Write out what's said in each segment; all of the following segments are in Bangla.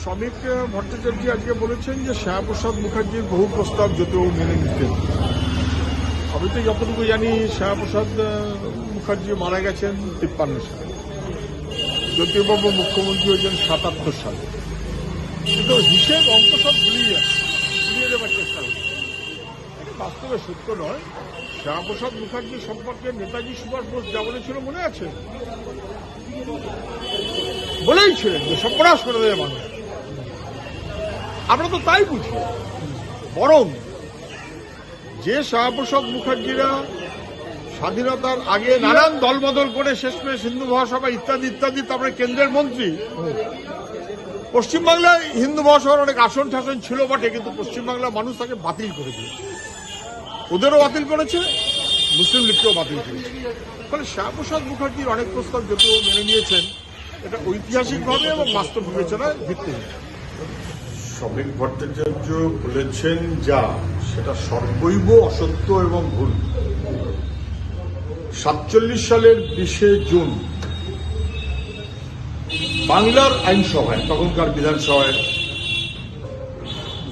শ্রমিক ভট্টাচার্য আজকে বলেছেন যে শ্যামাপ্রসাদ মুখার্জির বহু প্রস্তাব যদিও মেনে নিতেন আমি তো যতটুকু জানি, শ্যামাপ্রসাদ মুখার্জি মারা গেছেন তিপ্পান্ন সালে। জ্যোতিবাবু মুখ্যমন্ত্রী হয়েছেন সাতাত্তর সালে। কিন্তু হিসেব অঙ্ক সব ভুলিয়ে যাচ্ছে ভুলিয়ে দেওয়ার চেষ্টা হচ্ছে। বাস্তবে সত্য নয়। শ্যামাপ্রসাদ মুখার্জি সম্পর্কে নেতাজি সুভাষ বোস যা বলেছিল মনে আছে? বলেই ছিলেন যে সর্বনাশ করে দেবে মানুষ। আমরা তো তাই বুঝি। বরং যে শ্যামাপ্রসাদ মুখার্জিরা স্বাধীনতার আগে নানান দলবদল করে শেষমেশ হিন্দু মহাসভা ইত্যাদি ইত্যাদি তারপরে কেন্দ্রের মন্ত্রী। পশ্চিমবাংলায় হিন্দু মহাসভার অনেক আসন ঠাসন ছিল বটে, কিন্তু পশ্চিমবাংলার মানুষ তাকে বাতিল করে দিয়েছে। ওদেরও বাতিল করেছে, মুসলিম লীগকেও বাতিল করেছে। ফলে শ্যামপ্রসাদ মুখার্জির অনেক প্রস্তাব যদিও মেনে নিয়েছেন, এটা ঐতিহাসিকভাবে এবং বাস্তব বিবেচনায় ভিত্তিহীন শ্রমিক ভট্টাচার্য বলেছেন, যা, সেটা সর্বৈব অসত্য এবং ভুল। সাতচল্লিশ সালের বিশে জুন, বাংলার আইনসভায়, তখনকার বিধানসভায়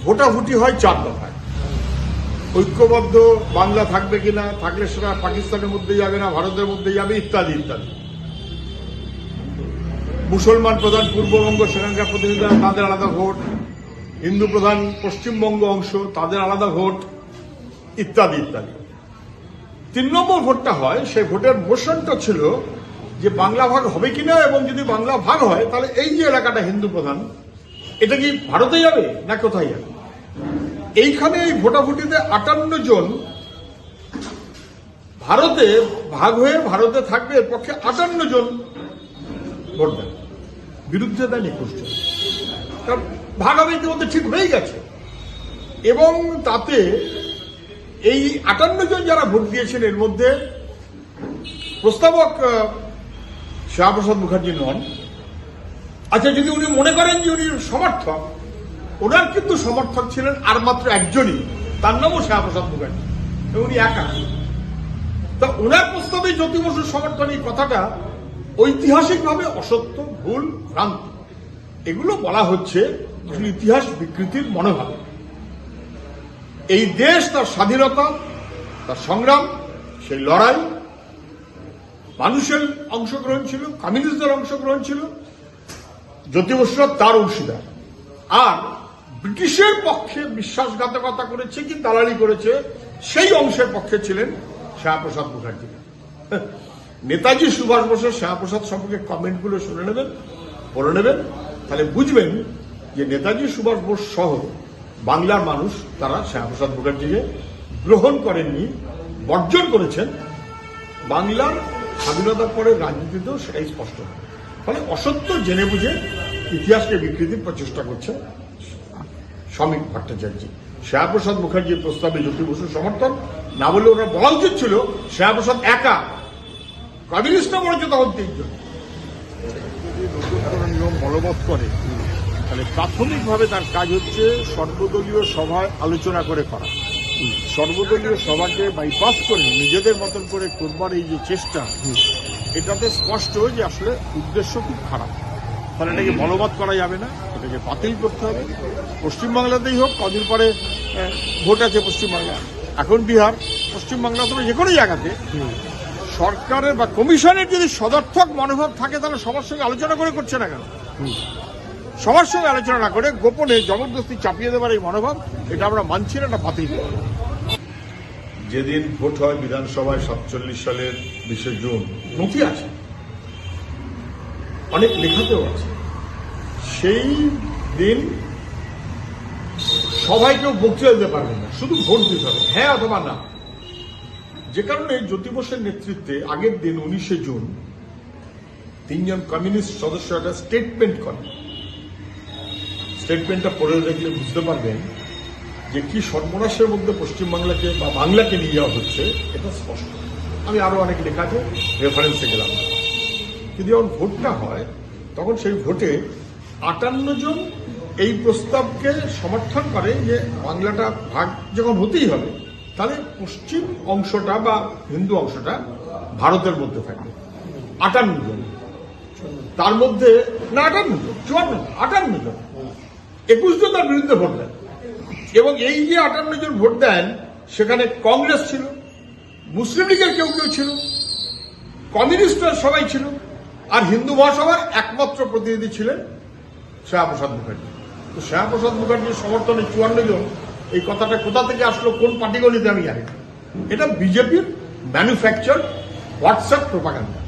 ভোটাভুটি হয় চার দফায়। ঐক্যবদ্ধ, বাংলা থাকবে কিনা, থাকলে সেটা পাকিস্তানের মধ্যে যাবে না, ভারতের মধ্যে যাবে, ইত্যাদি ইত্যাদি। মুসলমান প্রধান পূর্ববঙ্গ সেখানকার প্রতিনিধিরা, তাদের আলাদা ভোট। হিন্দু প্রধান পশ্চিমবঙ্গ অংশ, তাদের আলাদা ভোট, ইত্যাদি ইত্যাদি। তিন নম্বর ভোটটা হয় সেই ভোটের মোশনটা ছিল যে বাংলা ভাগ হবে কিনা এবং যদি বাংলা ভাগ হয়, তাহলে এই যে এলাকাটা হিন্দু প্রধান, এটা কি ভারতে যাবে না কোথায় যাবে এইখানে এই ভোটাভুটিতে আটান্ন জন ভারতে ভাগ হয়ে ভারতে থাকবে, এর পক্ষে আটান্ন জন ভোট দেন। বিরুদ্ধে দেন একুশ জন। কারণ ভাগ হবে ইতিমধ্যে ঠিক হয়ে গেছে। এবং তাতে এই আটান্ন জন যারা ভোট দিয়েছেন, এর মধ্যে প্রস্তাবক শ্যামাপ্রসাদ মুখার্জি নন। আচ্ছা যদি উনি মনে করেন যে উনি সমর্থক, ওনার কিন্তু সমর্থক ছিলেন আর মাত্র একজনই, তার নামও শ্যামাপ্রসাদ মুখার্জি উনি একা। তা ওনার প্রস্তাবে জ্যোতি বসুর সমর্থন এই কথাটা ঐতিহাসিকভাবে অসত্য, ভুল, ভ্রান্ত। এগুলো বলা হচ্ছে ইতিহাস বিকৃতির মনোভাব। এই দেশ তার স্বাধীনতা, তার সংগ্রাম, সেই লড়াই মানুষের অংশগ্রহণ ছিল, কমিউনিস্টদের অংশগ্রহণ ছিল জ্যোতি বসুরা তার অংশীদার। আর ব্রিটিশের পক্ষে বিশ্বাসঘাতকতা করেছে কি দালালি করেছে, সেই অংশের পক্ষে ছিলেন শ্যামাপ্রসাদ মুখার্জি। নেতাজি সুভাষ বোসের শ্যামাপ্রসাদ সম্পর্কে কমেন্টগুলো শুনে নেবেন, পড়ে নেবেন। তাহলে বুঝবেন যে নেতাজি সুভাষ বোস সহ বাংলার মানুষ তারা শ্যামাপ্রসাদ মুখার্জিকে গ্রহণ করেননি, বর্জন করেছেন। বাংলার স্বাধীনতার পরে রাজনীতিতেও সেটাই স্পষ্ট। ফলে অসত্য জেনে বুঝে ইতিহাসকে বিকৃতির প্রচেষ্টা করছেন শ্রমিক ভট্টাচার্য। শ্যামাপ্রসাদ মুখার্জির প্রস্তাবে জ্যোতি বসুর সমর্থন, না বলে ওরা বলা উচিত ছিল শ্যামাপ্রসাদ একা। কমিউনিস্টরা বলেছে তখন তিনজন। যদি নতুন নিয়ম বলবৎ করে, তাহলে প্রাথমিকভাবে তার কাজ হচ্ছে সর্বদলীয় সভায় আলোচনা করে করা। সর্বদলীয় সভাকে বাইপাস করে নিজেদের মতন করে করবার এই যে চেষ্টা, এটাতে স্পষ্ট যে আসলে উদ্দেশ্য খুব খারাপ। তাহলে এটাকে বলবৎ করা যাবে না, এটাকে বাতিল করতে হবে। পশ্চিমবাংলাতেই হোক, কদিন পরে ভোট আছে পশ্চিমবাংলা এখন বিহার পশ্চিমবাংলা তবে যে কোনো জায়গাতে সরকারের বা কমিশনের যদি সদর্থক মনোভাব থাকে, তাহলে সবার সঙ্গে আলোচনা করে করছে না কেন? সবার সঙ্গে আলোচনা না করে গোপনে জবরদস্তি চাপিয়ে দেওয়ার এই মনোভাব, এটা আমরা মানছি না, এটা বাতিল। যেদিন ভোট হয় বিধানসভায় সাতচল্লিশ সালের বিশে জুন, নথি আছে। অনেক লেখাতেও আছে। সেই দিন সবাই কেউ বক্তৃতা দিতে পারবে না। শুধু ভোট দিতে হবে হ্যাঁ অথবা না। যে কারণে জ্যোতি বোসের নেতৃত্বে আগের দিন উনিশে জুন তিনজন কমিউনিস্ট সদস্য একটা স্টেটমেন্ট করেন স্টেটমেন্টটা পড়ে দেখলে বুঝতে পারবেন যে কি সর্বনাশের মধ্যে পশ্চিমবাংলাকে বা বাংলাকে নিয়ে যাওয়া হচ্ছে, এটা স্পষ্ট আমি আরও অনেক লেখা আছে রেফারেন্সে গেলাম। কিন্তু যখন ভোটটা হয়, তখন সেই ভোটে আটান্ন জন এই প্রস্তাবকে সমর্থন করে যে বাংলাটা ভাগ যখন হতেই হবে তাহলে পশ্চিম অংশটা বা হিন্দু অংশটা ভারতের মধ্যে থাকবে আটান্ন জন। তার মধ্যে না, আটান্ন জন, চুয়ান্ন আটান্ন জন। একুশ জন তার বিরুদ্ধে ভোট দেন। এবং এই যে আটান্ন জন ভোট দেন, সেখানে কংগ্রেস ছিল, মুসলিম লীগের কেউ কেউ ছিল, কমিউনিস্টরা সবাই ছিল, আর হিন্দু মহাসভার একমাত্র প্রতিনিধি ছিলেন শ্যামাপ্রসাদ মুখার্জি। তো শ্যামাপ্রসাদ মুখার্জির সমর্থনে চুয়ান্ন জন এই কথাটা কোথা থেকে আসলো কোন পাটিগণিতে আমি জানি। এটা বিজেপির ম্যানুফ্যাকচার হোয়াটসঅ্যাপ প্রোপাগান্ডা